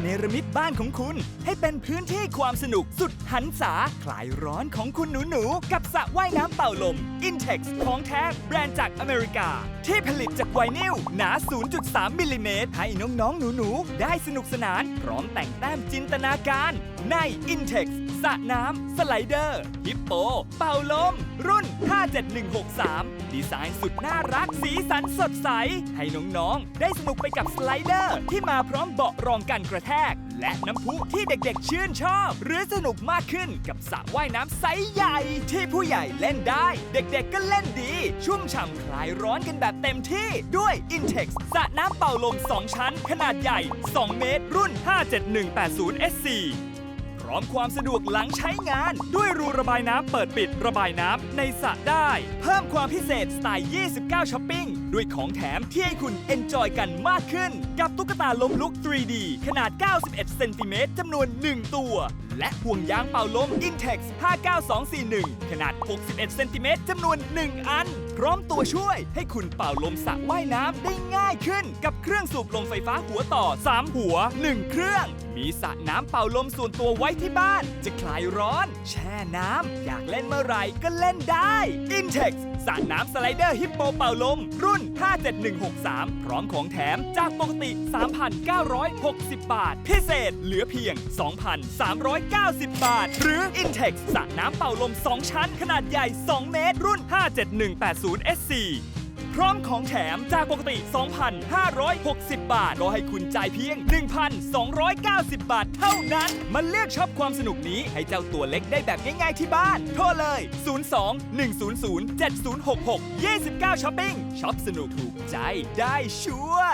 เนรมิตบ้านของคุณ ให้เป็นพื้นที่ความสนุกสุดหันษาคลายร้อนของคุณหนูๆ กับสระว่ายน้ำเป่าลม Intex ของแท้แบรนด์จากอเมริกา ที่ผลิตจากไวนิลหนา 0.3 มิลลิเมตรให้น้องๆ หนูๆ ได้สนุกสนาน พร้อมแต่งแต้มจินตนาการใน Intex สระน้ำ สไลเดอร์ ฮิปโป เป่าลม รุ่น 57163 ดีไซน์สุดน่ารักสีสันสดใส ให้น้องๆ ได้สนุกไปกับสไลเดอร์ ที่มาพร้อมเบาะรองกันกระแทก และน้ำพุที่เด็กๆ ชื่นชอบ หรือสนุกมากขึ้นกับสระว่ายน้ำไซส์ใหญ่ ที่ผู้ใหญ่เล่นได้ เด็กๆก็เล่นดี ชุ่มฉ่ำคลายร้อนกันแบบเต็มที่ด้วย Intex สระน้ำเป่าลม 2 ชั้น ขนาดใหญ่ 2 เมตร รุ่น 57180 SC พร้อมความสะดวกหลังใช้งาน ด้วยรูระบายน้ำเปิดปิดระบายน้ำในสระได้ เพิ่มความพิเศษสไตล์ 29ช้อปปิ้งด้วยของแถมที่ให้คุณเอนจอยกันมากขึ้นกับตุ๊กตาล้มลุก 3D ขนาด 91 เซนติเมตรจำนวน 1 ตัว และห่วงยางเป่าลม Intex 59241 ขนาด 61 เซนติเมตรจำนวน 1 อัน พร้อมตัวช่วยให้คุณเป่าลมสระว่ายน้ำได้ง่ายขึ้น กับเครื่องสูบลมไฟฟ้าหัวต่อ 3 หัว 1 เครื่อง มีสระน้ำเป่าลมส่วนตัวไว้ที่บ้าน จะคลายร้อน แช่น้ำอยากเล่นเมื่อไหร่ก็เล่นได้ Intex สระน้ำสไลเดอร์ฮิปโปเป่าลม รุ่น 57163 พร้อมของแถมจากปกติ3,960 บาท พิเศษเหลือเพียง 2,390 บาท หรือ Intex สระน้ำเป่าลม 2 ชั้นขนาดใหญ่ 2 เมตร รุ่น 57180 SC พร้อมของแถมจากปกติ 2,560 บาท ก็ให้คุณจ่ายเพียง 1,290 บาทเท่านั้น มาเลือกช็อปความสนุกนี้ให้เจ้าตัวเล็กได้แบบง่ายๆที่บ้าน โทรเลย 02 100 7066 29ช้อปปิ้งช็อปสนุกถูกใจได้ชัวร์